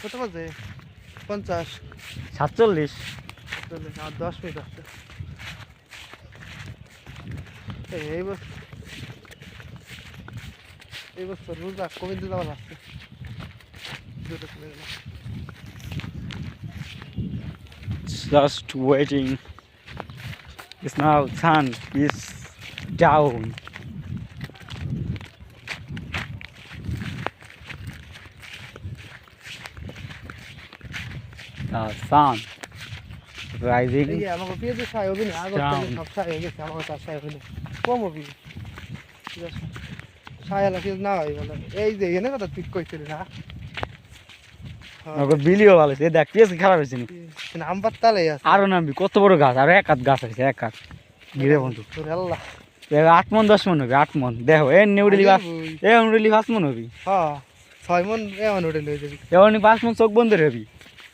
কত বাজে পঞ্চাশ সাতচল্লিশ চল্লিশ আর দশ মিনিট আছে এই এই বছর এই বছর রোজা কমে দিতে আমার আসছে দুটো কমে দিলাম। just waiting. It's now sun is down. The sun rising. আমাকে পেঁয়াজের সাই হবে না আগর থেকে সব সাই হয়ে গেছে আমাকে তার সাই হবে কম হবে। আছে? আলা পেঁয়াজ না হয় বলে। এই যে এনে কথা ঠিক কইছিলি না। আমাকে বিলিও ভালো দেখ পেঁয়াজ খারাপ হয়েছে নি? নাম পাত্তালে আছে। আরও নামবি কত বড় গাছ আর এক হাত গাছ আছে এক হাত গিরে বন্ধু। তোর আল্লাহ। আট মন দশ মন হবে আট মন। দেখো এ নিউডেলি পাঁচ এ নিউডেলি পাঁচ মন হবি। হ্যাঁ ছয় মন এমন উঠে লয়ে যাবি। এমন পাঁচ মন চোখ বন্ধ হবি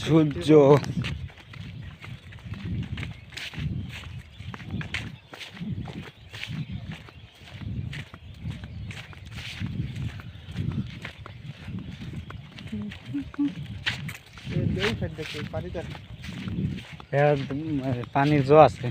সূর্য। এর, পানির জো আছে।